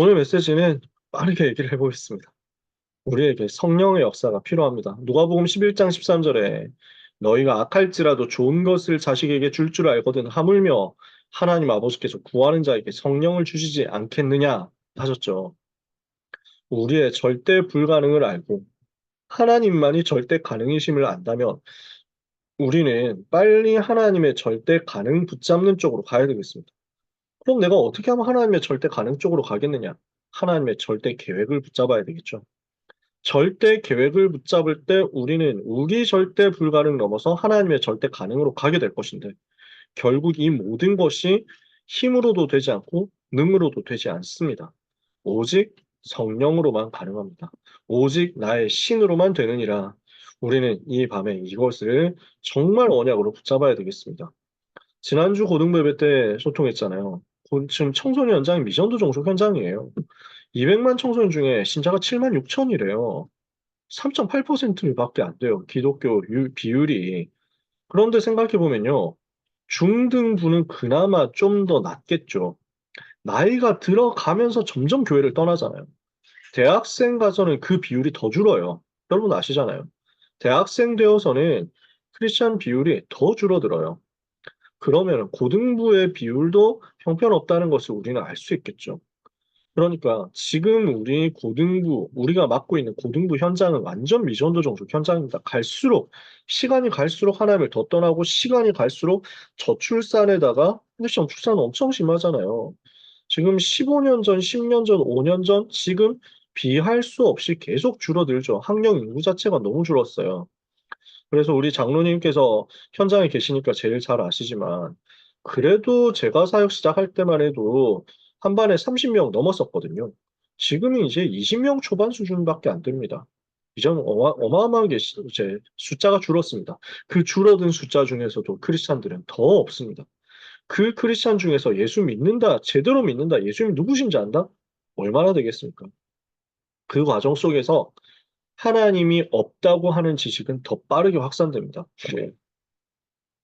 오늘 메시지는 빠르게 얘기를 해보겠습니다. 우리에게 성령의 역사가 필요합니다. 누가복음 11장 13절에 너희가 악할지라도 좋은 것을 자식에게 줄줄 알거든 하물며 하나님 아버지께서 구하는 자에게 성령을 주시지 않겠느냐 하셨죠. 우리의 절대 불가능을 알고 하나님만이 절대 가능이심을 안다면 우리는 빨리 하나님의 절대 가능 붙잡는 쪽으로 가야 되겠습니다. 그럼 내가 어떻게 하면 하나님의 절대 가능 쪽으로 가겠느냐? 하나님의 절대 계획을 붙잡아야 되겠죠. 절대 계획을 붙잡을 때 우리는 우리 절대 불가능 넘어서 하나님의 절대 가능으로 가게 될 것인데 결국 이 모든 것이 힘으로도 되지 않고 능으로도 되지 않습니다. 오직 성령으로만 가능합니다. 오직 나의 신으로만 되느니라. 우리는 이 밤에 이것을 정말 언약으로 붙잡아야 되겠습니다. 지난주 고등부 예배 때 소통했잖아요. 지금 청소년 현장이 미전도 종속 현장이에요. 200만 청소년 중에 신자가 7만 6천이래요. 3.8%밖에 안 돼요. 기독교 비율이. 그런데 생각해 보면요. 중등부는 그나마 좀 더 낫겠죠. 나이가 들어가면서 점점 교회를 떠나잖아요. 대학생 가서는 그 비율이 더 줄어요. 여러분 아시잖아요. 대학생 되어서는 크리스천 비율이 더 줄어들어요. 그러면 고등부의 비율도 형편없다는 것을 우리는 알 수 있겠죠. 그러니까 지금 우리 고등부, 우리가 맡고 있는 고등부 현장은 완전 미전도 종족 현장입니다. 갈수록, 시간이 갈수록 하나님을 더 떠나고 시간이 갈수록 저출산에다가, 근데 저출산 엄청 심하잖아요. 지금 15년 전, 10년 전, 5년 전, 지금 비할 수 없이 계속 줄어들죠. 학령 인구 자체가 너무 줄었어요. 그래서 우리 장로님께서 현장에 계시니까 제일 잘 아시지만 그래도 제가 사역 시작할 때만 해도 한 반에 30명 넘었었거든요. 지금은 이제 20명 초반 수준밖에 안 됩니다. 이전 어마, 어마어마하게 이제 숫자가 줄었습니다. 그 줄어든 숫자 중에서도 크리스찬들은 더 없습니다. 그 크리스찬 중에서 예수 믿는다, 제대로 믿는다, 예수님 누구신지 안다? 얼마나 되겠습니까? 그 과정 속에서 하나님이 없다고 하는 지식은 더 빠르게 확산됩니다. 네.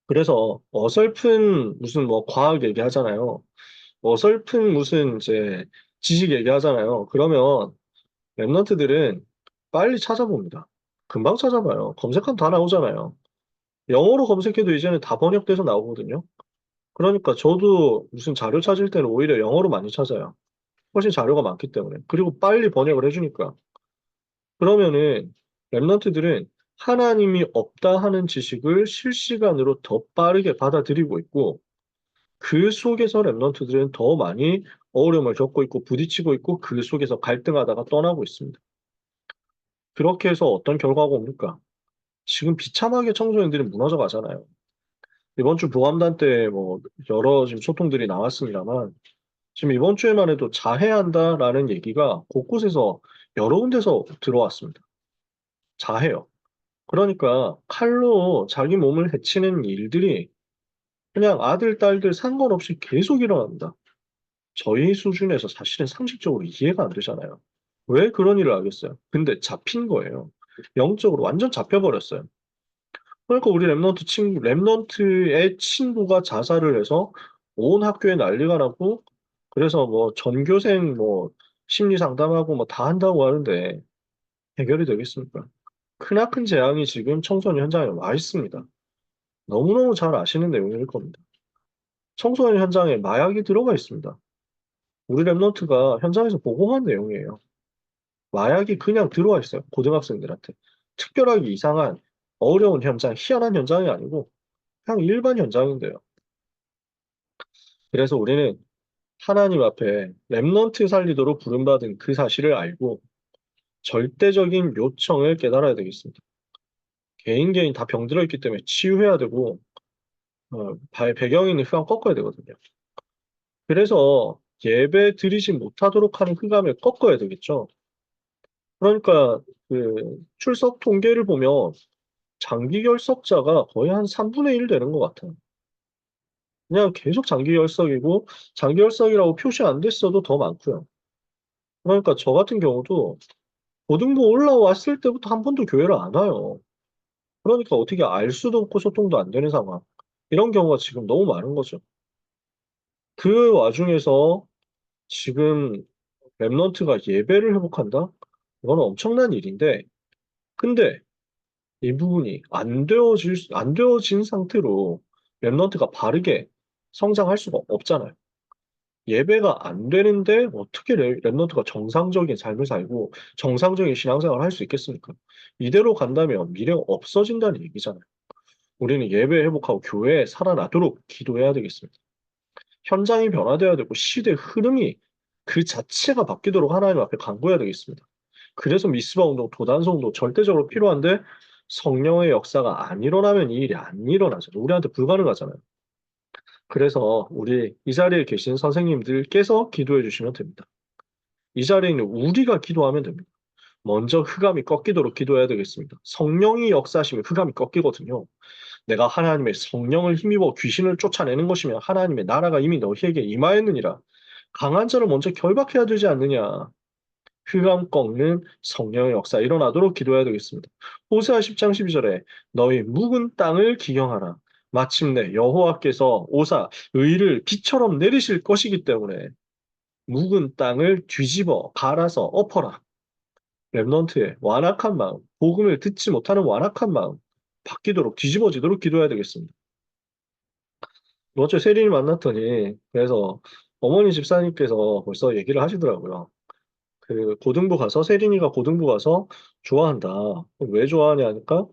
그래서 어설픈 무슨 뭐 과학 얘기하잖아요. 어설픈 무슨 이제 지식 얘기하잖아요. 그러면 랩런트들은 빨리 찾아봅니다. 금방 찾아봐요. 검색하면 다 나오잖아요. 영어로 검색해도 이제는 다 번역돼서 나오거든요. 그러니까 저도 무슨 자료 찾을 때는 오히려 영어로 많이 찾아요. 훨씬 자료가 많기 때문에. 그리고 빨리 번역을 해주니까. 그러면은 랩런트들은 하나님이 없다 하는 지식을 실시간으로 더 빠르게 받아들이고 있고 그 속에서 랩런트들은 더 많이 어려움을 겪고 있고 부딪히고 있고 그 속에서 갈등하다가 떠나고 있습니다. 그렇게 해서 어떤 결과가 옵니까? 지금 비참하게 청소년들이 무너져 가잖아요. 이번 주 보암단 때 뭐 여러 지금 소통들이 나왔습니다만 지금 이번 주에만 해도 자해한다라는 얘기가 곳곳에서 여러 군데서 들어왔습니다. 자해요. 그러니까 칼로 자기 몸을 해치는 일들이 그냥 아들, 딸들 상관없이 계속 일어납니다. 저희 수준에서 사실은 상식적으로 이해가 안 되잖아요. 왜 그런 일을 하겠어요? 근데 잡힌 거예요. 영적으로 완전 잡혀버렸어요. 그러니까 우리 랩런트 친구, 랩런트의 친구가 자살을 해서 온 학교에 난리가 나고 그래서 뭐 전교생 뭐 심리 상담하고 뭐 다 한다고 하는데 해결이 되겠습니까? 크나큰 재앙이 지금 청소년 현장에 와 있습니다. 너무너무 잘 아시는 내용일 겁니다. 청소년 현장에 마약이 들어가 있습니다. 우리 랩노트가 현장에서 보고한 내용이에요. 마약이 그냥 들어와 있어요. 고등학생들한테. 특별하게 이상한 어려운 현장, 희한한 현장이 아니고 그냥 일반 현장인데요. 그래서 우리는 하나님 앞에 랩넌트 살리도록 부름받은 그 사실을 알고 절대적인 요청을 깨달아야 되겠습니다. 개인 개인 다 병들어 있기 때문에 치유해야 되고 어, 배경에 있는 흑암 꺾어야 되거든요. 그래서 예배 드리지 못하도록 하는 흑암을 꺾어야 되겠죠. 그러니까 그 출석 통계를 보면 장기 결석자가 거의 한 3분의 1 되는 것 같아요. 그냥 계속 장기 결석이고 장기 결석이라고 표시 안 됐어도 더 많고요. 그러니까 저 같은 경우도 고등부 올라왔을 때부터 한 번도 교회를 안 와요. 그러니까 어떻게 알 수도 없고 소통도 안 되는 상황. 이런 경우가 지금 너무 많은 거죠. 그 와중에서 지금 렘넌트가 예배를 회복한다? 이거는 엄청난 일인데, 근데 이 부분이 안 되어질, 수- 안 되어진 상태로 렘넌트가 바르게 성장할 수가 없잖아요. 예배가 안 되는데 어떻게 레- 렘넌트가 정상적인 삶을 살고 정상적인 신앙생활을 할 수 있겠습니까? 이대로 간다면 미래가 없어진다는 얘기잖아요. 우리는 예배 회복하고 교회에 살아나도록 기도해야 되겠습니다. 현장이 변화돼야 되고 시대 흐름이 그 자체가 바뀌도록 하나님 앞에 간구해야 되겠습니다. 그래서 미스바 운동, 도단성도 절대적으로 필요한데 성령의 역사가 안 일어나면 이 일이 안 일어나잖아요. 우리한테 불가능하잖아요. 그래서 우리 이 자리에 계신 선생님들께서 기도해 주시면 됩니다. 이 자리에 있는 우리가 기도하면 됩니다. 먼저 흑암이 꺾이도록 기도해야 되겠습니다. 성령이 역사하시면 흑암이 꺾이거든요. 내가 하나님의 성령을 힘입어 귀신을 쫓아내는 것이면 하나님의 나라가 이미 너희에게 임하였느니라. 강한 자를 먼저 결박해야 되지 않느냐. 흑암 꺾는 성령의 역사 일어나도록 기도해야 되겠습니다. 호세아 10장 12절에 너희 묵은 땅을 기경하라. 마침내 여호와께서 오사 의를 비처럼 내리실 것이기 때문에 묵은 땅을 뒤집어 갈아서 엎어라. 렘넌트의 완악한 마음, 복음을 듣지 못하는 완악한 마음 바뀌도록 뒤집어지도록 기도해야 되겠습니다. 어제 세린이 만났더니 그래서 어머니 집사님께서 벌써 얘기를 하시더라고요. 그 고등부 가서 세린이가 고등부 가서 좋아한다. 왜 좋아하냐 하니까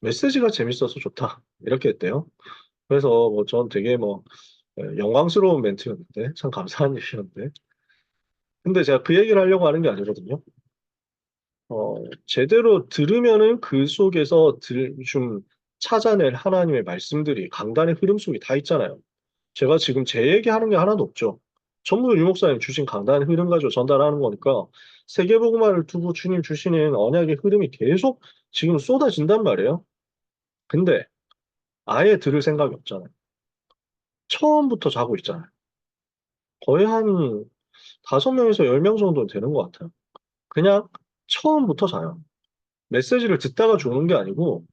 메시지가 재밌어서 좋다. 이렇게 했대요. 그래서 뭐 전 되게 뭐 예, 영광스러운 멘트였는데 참 감사한 일이었는데 근데 제가 그 얘기를 하려고 하는 게 아니거든요. 어, 제대로 들으면은 그 속에서 들, 좀 찾아낼 하나님의 말씀들이 강단의 흐름 속에 다 있잖아요. 제가 지금 제 얘기하는 게 하나도 없죠. 전부 유 목사님 주신 강단의 흐름 가지고 전달하는 거니까 세계복음화를 두고 주님 주시는 언약의 흐름이 계속 지금 쏟아진단 말이에요. 근데 아예 들을 생각이 없잖아요. 처음부터 자고 있잖아요. 거의 한 다섯 명에서 열 명 정도 되는 것 같아요. 그냥 처음부터 자요. 메시지를 듣다가 주는 게 아니고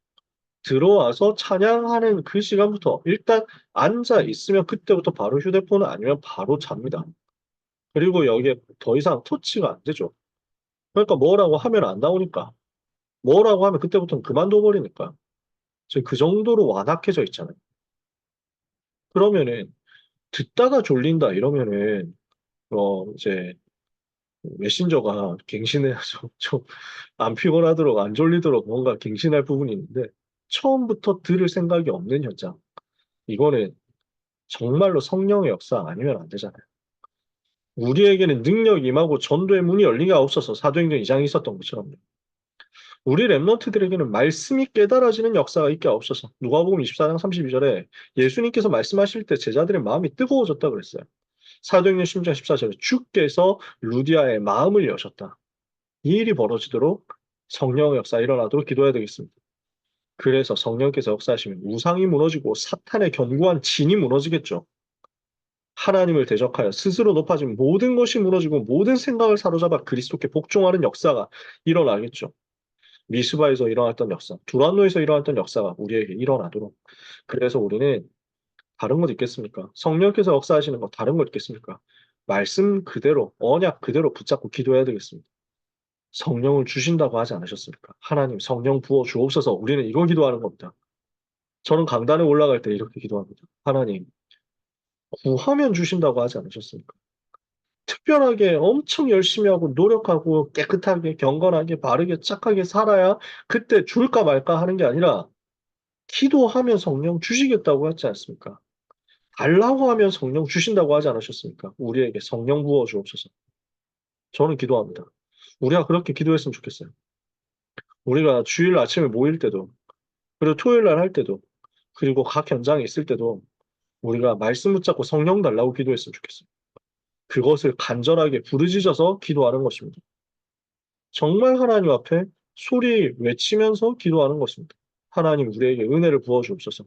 들어와서 찬양하는 그 시간부터 일단 앉아 있으면 그때부터 바로 휴대폰을 아니면 바로 잡니다. 그리고 여기에 더 이상 터치가 안 되죠. 그러니까 뭐라고 하면 안 나오니까. 뭐라고 하면 그때부터는 그만둬 버리니까. 지금 그 정도로 완악해져 있잖아요. 그러면은 듣다가 졸린다 이러면은 어 이제 메신저가 갱신해야죠. 좀안 피곤하도록 안 졸리도록 뭔가 갱신할 부분이 있는데 처음부터 들을 생각이 없는 현장. 이거는 정말로 성령의 역사 아니면 안 되잖아요. 우리에게는 능력이 임하고 전도의 문이 열리게 하옵소서 사도행전 2장에 있었던 것처럼 우리 랩런트들에게는 말씀이 깨달아지는 역사가 있게 하옵소서 누가복음 24장 32절에 예수님께서 말씀하실 때 제자들의 마음이 뜨거워졌다 그랬어요. 사도행전 10장 14절에 주께서 루디아의 마음을 여셨다. 이 일이 벌어지도록 성령의 역사 일어나도록 기도해야 되겠습니다. 그래서 성령께서 역사하시면 우상이 무너지고 사탄의 견고한 진이 무너지겠죠. 하나님을 대적하여 스스로 높아진 모든 것이 무너지고 모든 생각을 사로잡아 그리스도께 복종하는 역사가 일어나겠죠. 미스바에서 일어났던 역사, 두란노에서 일어났던 역사가 우리에게 일어나도록. 그래서 우리는 다른 것 있겠습니까? 성령께서 역사하시는 거 다른 것 있겠습니까? 말씀 그대로, 언약 그대로 붙잡고 기도해야 되겠습니다. 성령을 주신다고 하지 않으셨습니까? 하나님 성령 부어 주옵소서 우리는 이거 기도하는 겁니다. 저는 강단에 올라갈 때 이렇게 기도합니다. 하나님 구하면 주신다고 하지 않으셨습니까? 특별하게 엄청 열심히 하고 노력하고 깨끗하게 경건하게 바르게 착하게 살아야 그때 줄까 말까 하는 게 아니라 기도하면 성령 주시겠다고 하지 않습니까? 달라고 하면 성령 주신다고 하지 않으셨습니까? 우리에게 성령 부어 주옵소서. 저는 기도합니다. 우리가 그렇게 기도했으면 좋겠어요. 우리가 주일 아침에 모일 때도, 그리고 토요일 날 할 때도, 그리고 각 현장에 있을 때도 우리가 말씀 붙잡고 성령 달라고 기도했으면 좋겠어요. 그것을 간절하게 부르짖어서 기도하는 것입니다. 정말 하나님 앞에 소리 외치면서 기도하는 것입니다. 하나님 우리에게 은혜를 부어 주옵소서.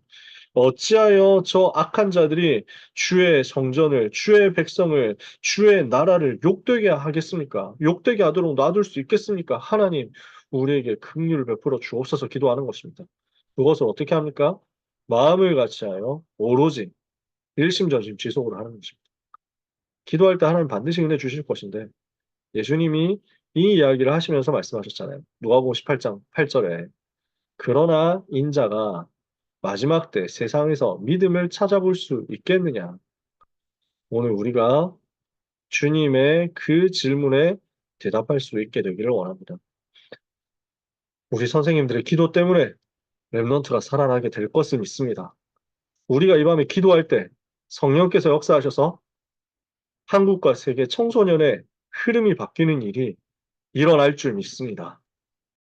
어찌하여 저 악한 자들이 주의 성전을, 주의 백성을, 주의 나라를 욕되게 하겠습니까? 욕되게 하도록 놔둘 수 있겠습니까? 하나님, 우리에게 긍휼을 베풀어 주옵소서 기도하는 것입니다. 그것을 어떻게 합니까? 마음을 같이하여 오로지 일심전심 지속으로 하는 것입니다. 기도할 때 하나님 반드시 은혜 주실 것인데 예수님이 이 이야기를 하시면서 말씀하셨잖아요. 누가복음 18장 8절에 그러나 인자가 마지막 때 세상에서 믿음을 찾아볼 수 있겠느냐? 오늘 우리가 주님의 그 질문에 대답할 수 있게 되기를 원합니다. 우리 선생님들의 기도 때문에 랩넌트가 살아나게 될 것을 믿습니다. 우리가 이 밤에 기도할 때 성령께서 역사하셔서 한국과 세계 청소년의 흐름이 바뀌는 일이 일어날 줄 믿습니다.